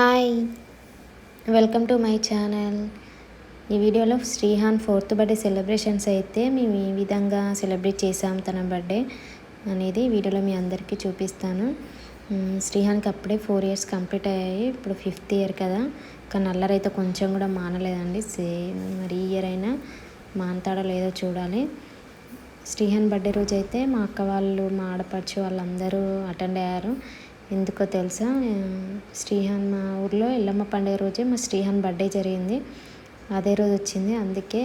Hi welcome to my channel ఈ వీడియోలో Shrihan fourth birthday celebrations అయితే మేము ఈ విధంగా సెలబ్రేట్ చేసాం తన బర్త్డే అనేది వీడియోలో మీ అందరికీ చూపిస్తాను. శ్రీహాన్కి అప్పుడే ఫోర్ ఇయర్స్ కంప్లీట్ అయ్యాయి. ఇప్పుడు ఫిఫ్త్ ఇయర్ కదా. కానీ అల్లరి అయితే కొంచెం కూడా మానలేదండి. సేమ్ మరి ఈ ఇయర్ అయినా మానతాడో లేదో చూడాలి. శ్రీహాన్ బర్త్డే రోజు అయితే మా అక్క వాళ్ళు మా ఆడపడుచు వాళ్ళందరూ అటెండ్ అయ్యారు. ఎందుకో తెలుసా? శ్రీహాన్ మా ఊర్లో ఎల్లమ్మ పండుగ రోజే మా శ్రీహాన్ బర్త్డే జరిగింది. అదే రోజు వచ్చింది. అందుకే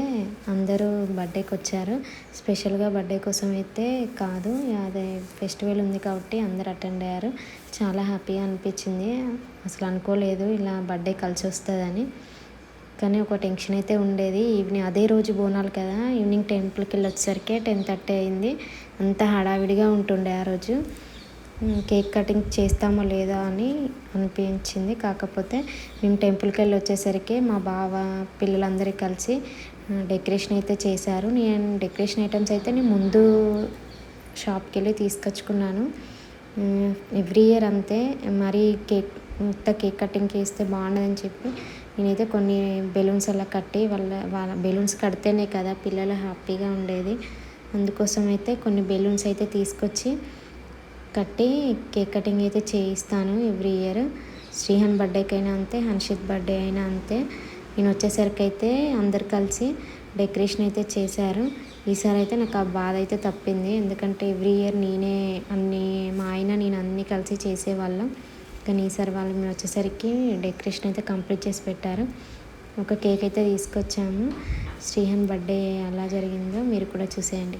అందరూ బర్త్డేకి వచ్చారు. స్పెషల్గా బర్త్డే కోసం అయితే కాదు అదే ఫెస్టివల్ ఉంది కాబట్టి అందరు అటెండ్ అయ్యారు. చాలా హ్యాపీగా అనిపించింది. అసలు అనుకోలేదు ఇలా బర్త్డే కలిసి వస్తుందని. కానీ ఒక టెన్షన్ అయితే ఉండేది. ఈవినింగ్ అదే రోజు బోనాలు కదా ఈవినింగ్ టెంపుల్కి వెళ్ళి వచ్చేసరికి టెన్ థర్టీ అయింది. అంత హడావిడిగా ఉంటుండే ఆ రోజు. కేక్ కటింగ్ చేస్తామో లేదా అని అనిపించింది. కాకపోతే మేము టెంపుల్కి వెళ్ళి వచ్చేసరికి మా బావ పిల్లలందరూ కలిసి డెకరేషన్ అయితే చేశారు. నేను డెకరేషన్ ఐటమ్స్ అయితే నేను ముందు షాప్కి వెళ్ళి తీసుకొచ్చుకున్నాను. ఎవ్రీ ఇయర్ అంతే. మరీ కేక్ ఇంత కేక్ కటింగ్ చేస్తే బాగుండదని చెప్పి నేనైతే కొన్ని బెలూన్స్ అలా కట్టి వాళ్ళ వాళ్ళ బెలూన్స్ కడితేనే కదా పిల్లలు హ్యాపీగా ఉండేది. అందుకోసం అయితే కొన్ని బెలూన్స్ అయితే తీసుకొచ్చి కట్టి కేక్ కటింగ్ అయితే చేయిస్తాను ఎవ్రీ ఇయర్. శ్రీహన్ బర్త్డేకైనా అంతే హన్షిత్ బర్త్డే అయినా అంతే. నేను వచ్చేసరికి అయితే అందరు కలిసి డెకరేషన్ అయితే చేశారు. ఈసారి అయితే నాకు ఆ బాధ అయితే తప్పింది. ఎందుకంటే ఎవ్రీ ఇయర్ నేనే అన్ని మా ఆయన నేను అన్నీ కలిసి చేసేవాళ్ళం. కానీ ఈసారి వాళ్ళు మేము వచ్చేసరికి డెకరేషన్ అయితే కంప్లీట్ చేసి పెట్టారు. ఒక కేక్ అయితే తీసుకొచ్చాము. శ్రీహన్ బర్త్డే ఎలా జరిగిందో మీరు కూడా చూసేయండి.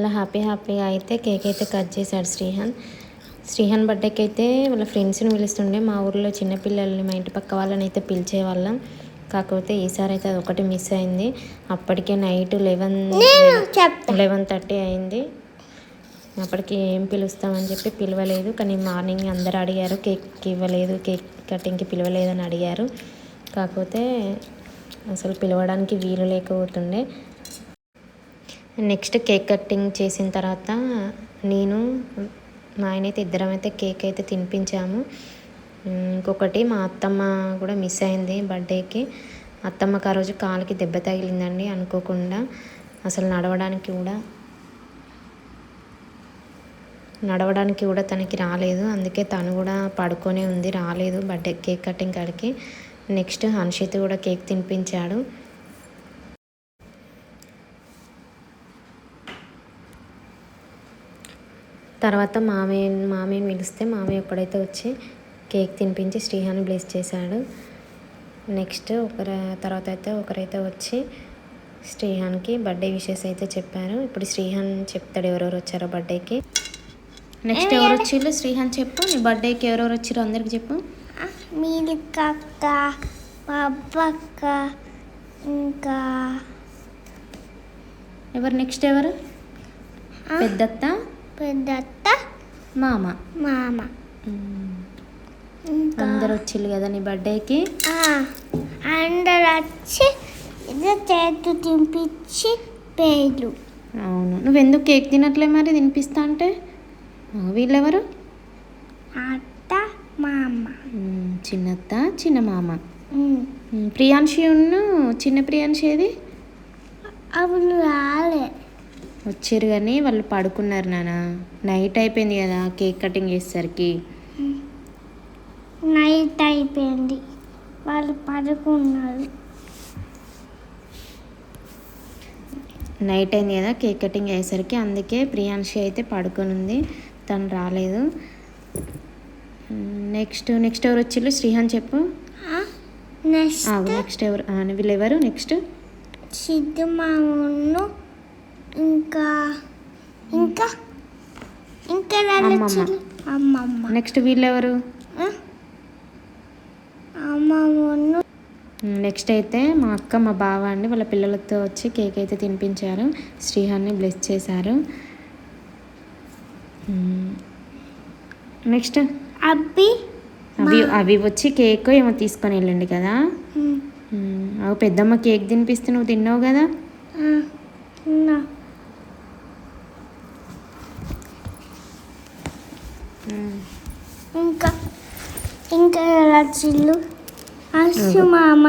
అలా హ్యాపీ హ్యాపీగా అయితే కేక్ అయితే కట్ చేశాడు శ్రీహాన్. శ్రీహాన్ బర్త్డేకి అయితే వాళ్ళ ఫ్రెండ్స్ని పిలుస్తుండే. మా ఊర్లో చిన్నపిల్లల్ని మా ఇంటి పక్క వాళ్ళని అయితే పిలిచేవాళ్ళం. కాకపోతే ఈసారి అయితే అది ఒకటి మిస్ అయింది. అప్పటికే నైట్ లెవెన్ లెవెన్ థర్టీ అయింది. అప్పటికి ఏం పిలుస్తామని చెప్పి పిలవలేదు. కానీ మార్నింగ్ అందరు అడిగారు కేక్ ఇవ్వలేదు కేక్ కటింగ్కి పిలవలేదని అడిగారు. కాకపోతే అసలు పిలవడానికి వీలు లేకపోతుండే. నెక్స్ట్ కేక్ కటింగ్ చేసిన తర్వాత నేను మా ఆయన అయితే ఇద్దరం అయితే కేక్ అయితే తినిపించాము. ఇంకొకటి మా అత్తమ్మ కూడా మిస్ అయింది బర్త్డేకి. అత్తమ్మకి ఆ రోజు కాలుకి దెబ్బ తగిలిందండి అనుకోకుండా. అసలు నడవడానికి కూడా నడవడానికి కూడా తనకి రాలేదు. అందుకే తను కూడా పడుకొనే ఉంది రాలేదు బర్త్డే కేక్ కటింగ్ కాడికి. నెక్స్ట్ హన్షిత్ కూడా కేక్ తినిపించాడు. తర్వాత మామయ్య మామయ్యని పిలిస్తే మామయ్య ఒక్కడైతే వచ్చి కేక్ తినిపించి శ్రీహాన్ని బ్లెస్ చేశాడు నెక్స్ట్ ఒకరు తర్వాత అయితే ఒకరైతే వచ్చి శ్రీహాన్కి బర్త్డే విషెస్ అయితే చెప్పారు. ఇప్పుడు శ్రీహాన్ చెప్తాడు ఎవరెవరు వచ్చారో బర్త్డేకి. నెక్స్ట్ ఎవరు వచ్చిర్రు? శ్రీహాన్ చెప్పు. నీ బర్త్డేకి ఎవరెవరు వచ్చిర్రు? అందరికి చెప్పు. మీలికక్క పప్పక్క ఇంకా ఎవరు? నెక్స్ట్ ఎవరు? పెద్దత్త. పెద్దత్త మామ. మామ. అందరు వచ్చిర్రు కదా నీ బర్త్డేకి? అందరు వచ్చి ఇది చేతు తినిపించి పేరు అవును. నువ్వెందుకు కేక్ తినట్లే మరి? తినిపిస్తా అంటే? వీళ్ళెవరు? అత్త మామ. మ్మ్, చిన్నత్త చిన్న మామ. ప్రియాంశి ఉన్ను చిన్న ప్రియాంశి ఏది? అవును రాలే. వచ్చారు కానీ వాళ్ళు పడుకున్నారు నాన్న. నైట్ అయిపోయింది కదా కేక్ కటింగ్ చేసేసరికి. నైట్ అయిపోయింది. వాళ్ళు పడుకున్నారు. నైట్ అయింది కదా కేక్ కటింగ్ అయ్యేసరికి అందుకే ప్రియాంశి అయితే పడుకొని ఉంది. తను రాలేదు. నెక్స్ట్ నెక్స్ట్ ఎవరు వచ్చిర్రు? శ్రీహాన్ చెప్పు. నెక్స్ట్ నెక్స్ట్ ఎవరు? వీళ్ళు ఎవరు? నెక్స్ట్. సిద్ధు మామను. ఇంకా ఇంకా ఇంకా అమ్మమ్మ. అమ్మమ్మ. నెక్స్ట్ వీళ్ళెవరు? ఆ? నెక్స్ట్ అయితే మా అక్క మా బావ అండి వాళ్ళ పిల్లలతో వచ్చి కేక్ అయితే తినిపించారు. శ్రీహాన్ని బ్లెస్ చేశారు. నెక్స్ట్? అబ్బి అవి అవి వచ్చి కేక్ ఏమో తీసుకొని వెళ్ళండి కదా. అవి పెద్దమ్మ కేక్ తినిపిస్తే నువ్వు తిన్నావు కదా ఆ, ఉన్నా. ఇంకా ఇంకా ఎలా చిల్లు? అసు మామ.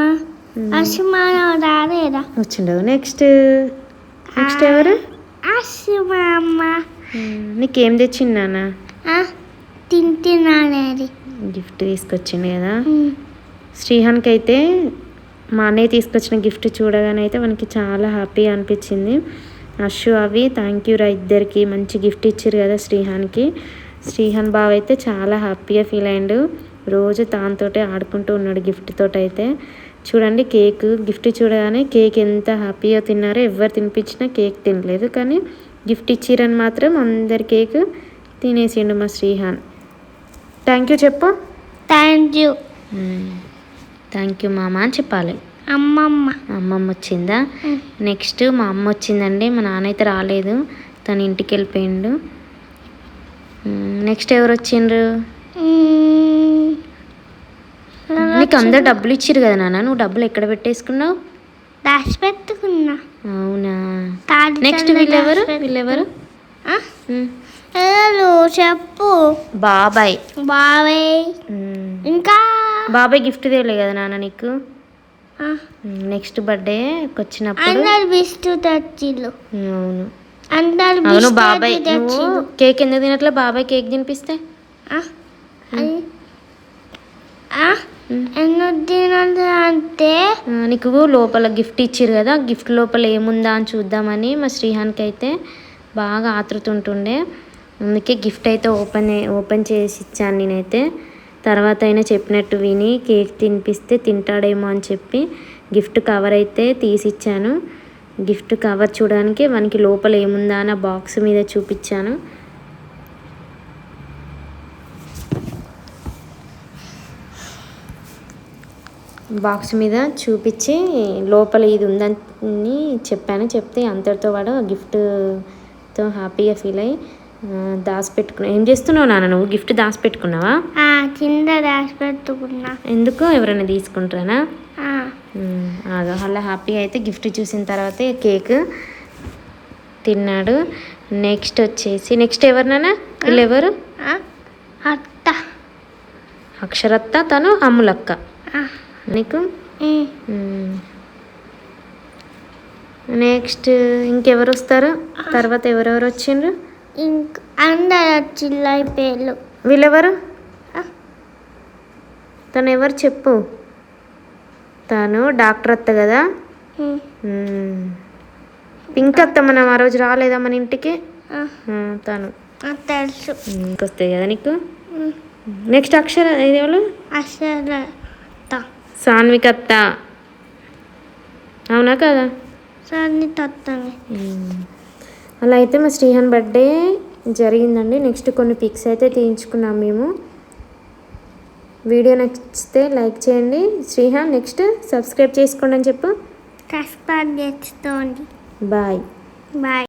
అసు మామ రాలేదా? వచ్చిండవు నెక్స్ట్ నెక్స్ట్ ఎవరు? అసు మామ. నీకేం తెచ్చిందానా ఆ, తింటున్నానేది గిఫ్ట్ తీసుకొచ్చిండు కదా. శ్రీహాన్కి అయితే మా అన్నయ్య తీసుకొచ్చిన గిఫ్ట్ చూడగానే అయితే మనకి చాలా హ్యాపీ అనిపించింది. అషు అవి థ్యాంక్ యూ రా ఇద్దరికి. మంచి గిఫ్ట్ ఇచ్చారు కదా శ్రీహాన్కి. శ్రీహాన్ బావ అయితే చాలా హ్యాపీగా ఫీల్ అయ్యిండు. రోజు దాంతోటే ఆడుకుంటూ ఉన్నాడు గిఫ్ట్ తోటి అయితే చూడండి కేక్ గిఫ్ట్ చూడగానే కేక్ ఎంత హ్యాపీగా తిన్నారో ఎవరు తినిపించినా కేక్ తినలేదు. కానీ గిఫ్ట్ ఇచ్చిరని మాత్రం అందరి కేక్ తినేసిండు మా శ్రీహాన్. థ్యాంక్ యూ చెప్పు. థ్యాంక్ యూ థ్యాంక్ యూ మామ అని చెప్పాలి. అమ్మమ్మ. అమ్మమ్మ వచ్చిందా? నెక్స్ట్ మా అమ్మ వచ్చిందండి. మా నాన్న అయితే రాలేదు. తను ఇంటికి వెళ్ళిపోయిండు. నెక్స్ట్ ఎవరు వచ్చిండ్రు. నీకు అందరు డబ్బులు ఇచ్చిర్రు కదా నాన్న నువ్వు డబ్బులు ఎక్కడ పెట్టేసుకున్నావు? దాచి పెట్టుకున్నా. అవునా? నెక్స్ట్ వీళ్ళెవరు? వీళ్ళెవరు? చెప్పు. బాబాయ్. మ్మ్. ఇంకా? బాబాయ్ గిఫ్ట్ తేలే కదా నాన్న నీకు? నెక్స్ట్ బర్త్డే వచ్చినప్పుడు అవును. అవును బాబాయ్. నువ్వు కేక్ ఎందుకు తినట్లే? బాబాయ్ కేక్ తినిపిస్తే. అంటే? నీకు లోపల గిఫ్ట్ ఇచ్చిర్రు కదా గిఫ్ట్ లోపల ఏముందా అని చూద్దామని మా శ్రీహాన్కి అయితే బాగా ఆతృత ఉంటుండే అందుకే గిఫ్ట్ అయితే ఓపెన్ ఓపెన్ చేసి ఇచ్చాను నేనైతే. తర్వాత అయినా చెప్పినట్టు విని కేక్ తినిపిస్తే తింటాడేమో అని చెప్పి గిఫ్ట్ కవర్ అయితే తీసిచ్చాను. గిఫ్ట్ కవర్ చూడడానికి మనకి లోపల ఏముందా అని బాక్స్ మీద చూపించాను. బాక్స్ మీద చూపించి లోపల ఇది ఉందని చెప్పాను. చెప్తే అంతటితో వాడు గిఫ్ట్తో హ్యాపీగా ఫీల్ అయ్యి దాచిపెట్టుకున్నా. ఏం చేస్తున్నావు నాన్న నువ్వు? గిఫ్ట్ దాచిపెట్టుకున్నావా? కింద దాచి పెట్టుకున్నా ఎందుకు? ఎవరైనా తీసుకుంటారా? అదో అలా హ్యాపీగా అయితే గిఫ్ట్ చూసిన తర్వాత కేక్ తిన్నాడు. నెక్స్ట్ వచ్చేసి నెక్స్ట్ ఎవరు నాన్న? వీళ్ళు ఎవరు అత్త. అక్షరత్త తను అమ్ములక్క. నీకు. నెక్స్ట్ ఇంకెవరు వస్తారు? తర్వాత ఎవరెవరు వచ్చిండ్రు? ఇంక అందరు చిల్లై పేర్లు వీళ్ళెవరు? తను ఎవరు చెప్పు. తను డాక్టర్ అత్త కదా. పింక్ అత్త మనం ఆ రోజు రాలేదా మన ఇంటికి? తను. తెలుసు. వస్తాయి కదా నీకు? నెక్స్ట్ అక్షర ఎవరు? అత్త. సాన్విక అత్త. అవునా కదా? సన్ని తత్తని అలా అయితే మా శ్రీహాన్ బర్త్డే జరిగిందండి. నెక్స్ట్ కొన్ని పిక్స్ అయితే తీయించుకున్నాం మేము. వీడియో నచ్చితే లైక్ చేయండి. శ్రీహాన్ నెక్స్ట్ సబ్స్క్రైబ్ చేసుకోండి అని చెప్పు. బాయ్. బాయ్.